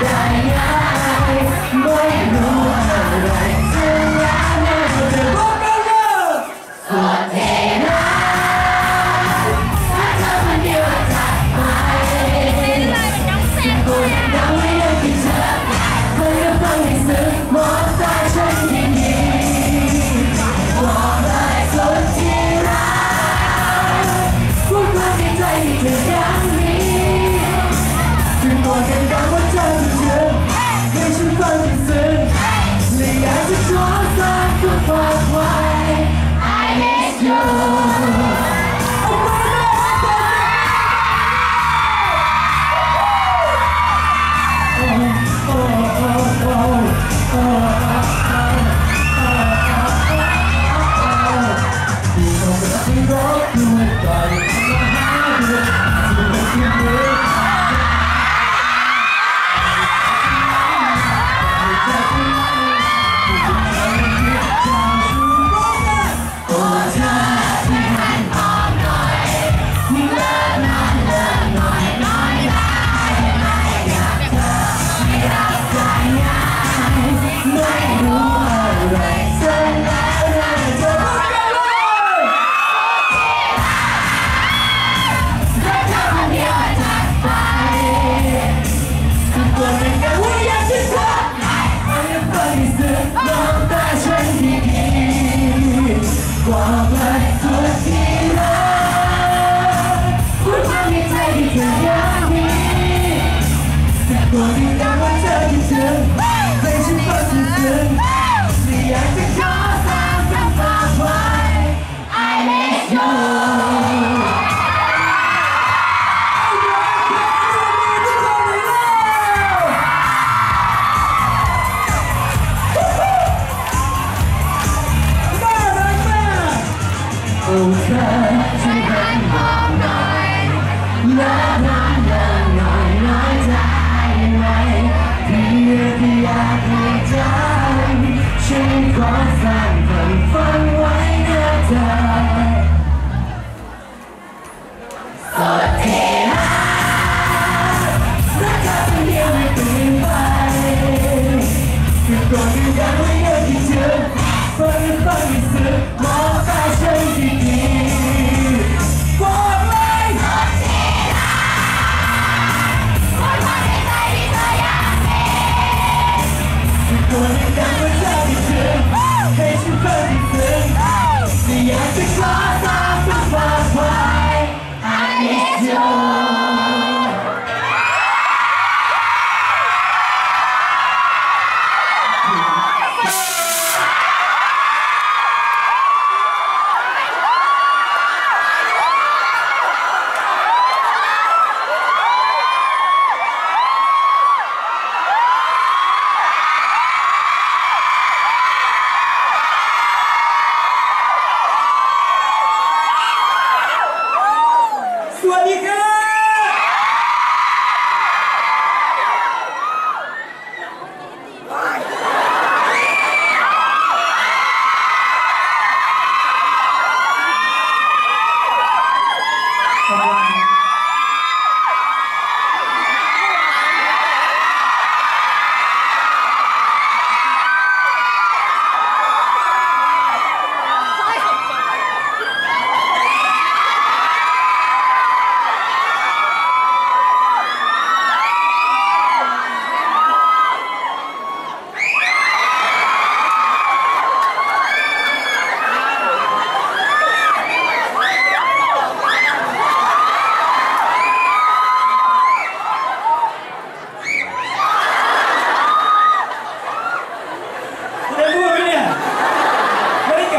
ส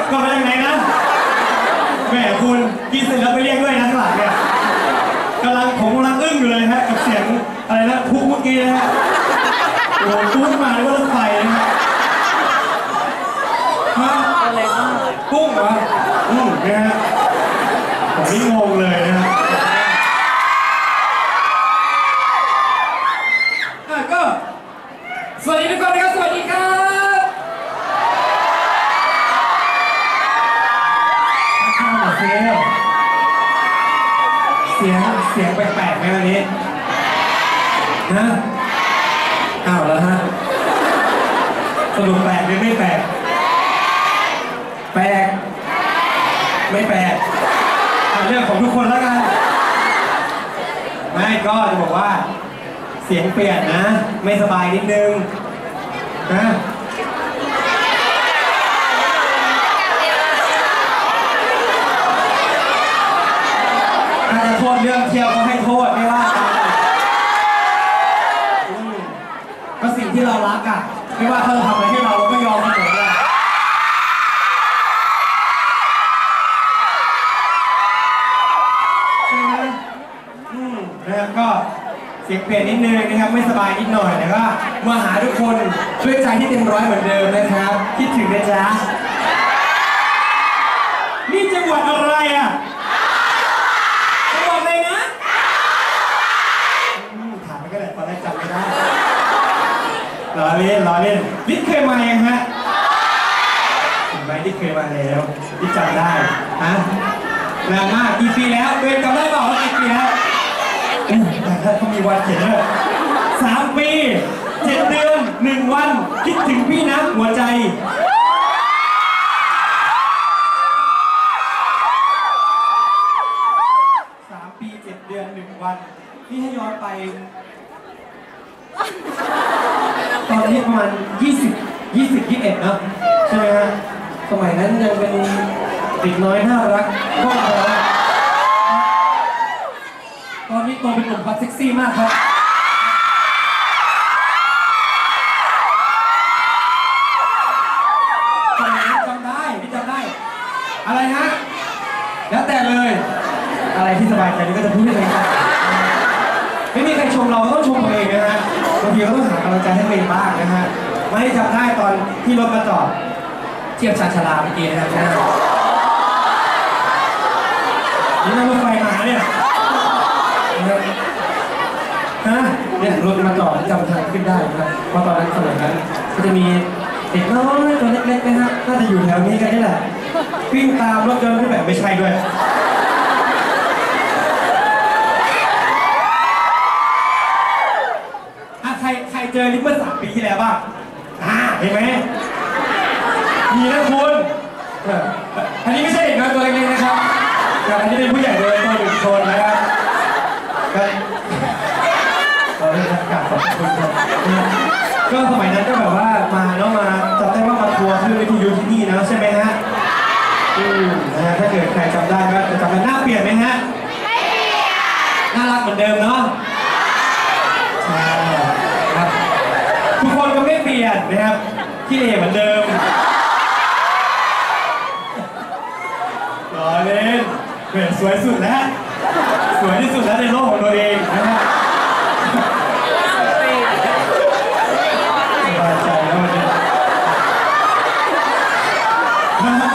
ไม่ได้เก็บกดมาจากไหนนะแหมคุณกินเสร็จแล้วไปเรียกด้วยนะข้างหลังเนี่ยกำลังผมกำลังอึ้งอยู่เลยฮะกับเสียงอะไรนะพุกเมื่อกี้นะฮะโอ้โหตุ้นมาด้วยว่ารถไฟนะฮะฮะกุ้งเหรออืมเนี่ยฮะผมนี่งงเลยนะฮะอะก็ สวัสดีทุกคนนะครับ สวัสดีครับ เซลเสียงเสียงแปลกๆไหมวันนี้นะอ้าวแล้วฮะ สรุปแปลกหรือไม่แปลกแปลกไม่แปลกเรื่องของทุกคนแล้วกันไม่ก็จะบอกว่า เสียงเปลี่ยนนะ ไม่สบายนิดนึงนะถ้าจะโทษเรื่องเที่ยวก็ให้โทษไม่ว่ากันก็สิ่งที่เรารักอะ ไม่ว่าเขาจะทำอะไร นะครับก็เสียงเปลี่ยนนิดนึงนะครับไม่สบายนิดหน่อยแต่ก็มาหาทุกคนด้วยใจที่เต็มร้อยเหมือนเดิมนะครับคิดถึงนะจ๊ะนี่จังหวัดอะไรอะจังหวัดอะไรนะถามไปก็ได้ตอนแรกจำไม่ได้ล้อเล่นล้อเล่นลิศเคยมายังฮะนไหมลิศเคยมาแล้วลิศจำได้ฮะนานมากกี่ปีแล้วเบนจำได้เปล่าว่ากี่ปีแล้ว แต่ถ้าเขามีวันเขียนเลยสามปีเจ็ดเดือนหนึ่งวัน คิดถึงพี่นะหัวใจ สามปีเจ็ดเดือนหนึ่งวันนี่ให้ย้อนไป ตอนนี้ประมาณยี่สิบยี่สิบยี่สิบเอ็ดเนะใช่ไหมฮะ สมัยนั้นยังเป็นเด็กน้อยน่ารักก็พอ ตอนนี้โตเป็นหนุ่มฮอตเซ็กซี่มากครับ จำได้จำได้พี่จำได้ อะไรฮะ แล้วแต่เลย อะไรที่สบายใจนี่ก็จะพูดให้เองครับไม่มีใครชมเราต้องชมตัวเองนะฮะบางทีเราต้องหากำลังใจให้ตัวเองบ้างนะฮะไม่จำได้ตอนที่รถมาจอดเทียบชาญชาลาเมื่อกี้นะครับนะนี่นั่งรถไฟมาเนี่ย ฮะเนี่ยรถมาจอดจำทางขึ้นได้ครับเพราะตอนนั้นสมัยนั้นก็จะมีเด็กน้อยตัวเล็กๆนะฮะน่าจะอยู่แถวนี้กันนี่แหละวิ่งตามรถยนต์ที่แบบไม่ใช่ด้วยอะใครใครเจอลิฟเมื่อสามปีที่แล้วบ้างอ่าเห็นไหมมีนะคุณอออันนี้ไม่ใช่เด็กน้อยตัวเล็กๆนะครับแต่อันนี้เป็นผู้ใหญ่โดยตัวหนึ่งคนนะครับ ก็เราได้รับการขอบคุณครับก็สมัยนั้นก็แบบว่ามาเนาะมาจำได้ว่ามาทัวร์ขึ้นวิทยุที่นี่นะใช่ไหมฮะอืมนะฮะถ้าเกิดใครจำได้ก็จะจำได้หน้าเปลี่ยนไหมฮะน่ารักเหมือนเดิมเนาะใช่ครับทุกคนก็ไม่เปลี่ยนนะครับที่เอเหมือนเดิมรอเล่นเปลี่ยนสวยสุดแล้ว สวยที่สุดแล้วในโลกของตัวเองนะฮะสบายใจแล้ววันนี้นะฮะ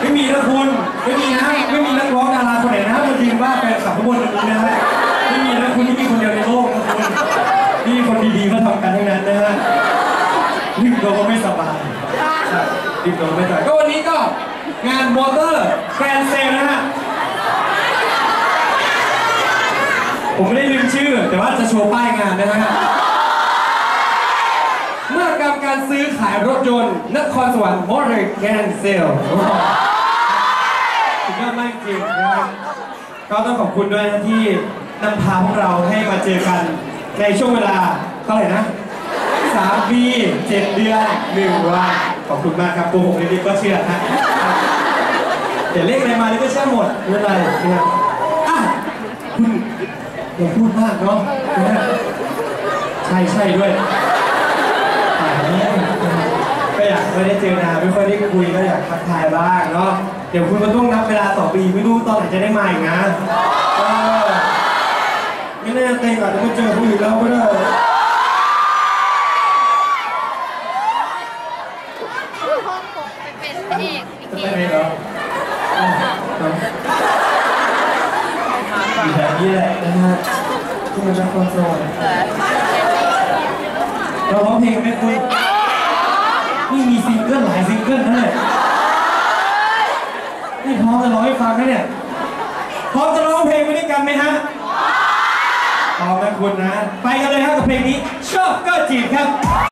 ไม่มีนะคุณไม่มีนะไม่มีนักร้องดาราคนไหนนะมายืนว่าแฟนคลับทุกคนอย่างนี้นะฮะไม่มีนะคุณนี่มีคนเดียวในโลกนะคุณนี่คนดีๆเขาทำกันทั้งนั้นนะฮะรีบตัวก็ไม่สบายใช่รีบตัวก็ไม่สบายก็วันนี้ก็งานมอเตอร์แกรนเซลนะฮะ ผมไม่ได้ลืมชื่อ แต่ว่าจะโชว์ป้ายงานนะฮะเมื่อกรรมการซื้อขายรถยนต์นครสวรรค์มอเตอร์แกนเซลสุดยอดมากจริงนะครับก็ต้องขอบคุณด้วยนะที่นำพาพวกเราให้มาเจอกันในช่วงเวลาเท่าไหร่นะสามปีเจ็ดเดือนหนึ่งวันขอบคุณมากครับโกหกนิดๆก็เชื่อนะเดี๋ยวเลขอะไรมานี่ก็เชื่อหมดไม่เป็นไรนะครับอะคุณ อย่าพูดมากเนาะนะฮะใช่ใช่ด้วยก็อยากไม่ได้เจอนานไม่ค่อยได้คุยก็อยากทักทายบ้างเนาะเดี๋ยวคุณก็ต้องนับเวลาต่อปีไม่รู้ตอนไหนจะได้มาอีกนะเออไม่แน่เต็งอาจจะไม่เจอคุณอีกแล้วก็ได้ นี้แหละนะฮะที่มันเป็นโซลเราร้องเพลงไม่คุยนี่มีซิงเกิลหลายซิงเกิลนะเนี่ยนี่พร้อมจะร้องให้ฟังนะเนี่ยพร้อมจะร้องเพลงไปด้วยกันไหมฮะพร้อมนะคุณนะ ไปกันเลยฮะกับเพลงนี้ชอบก็จีบครับ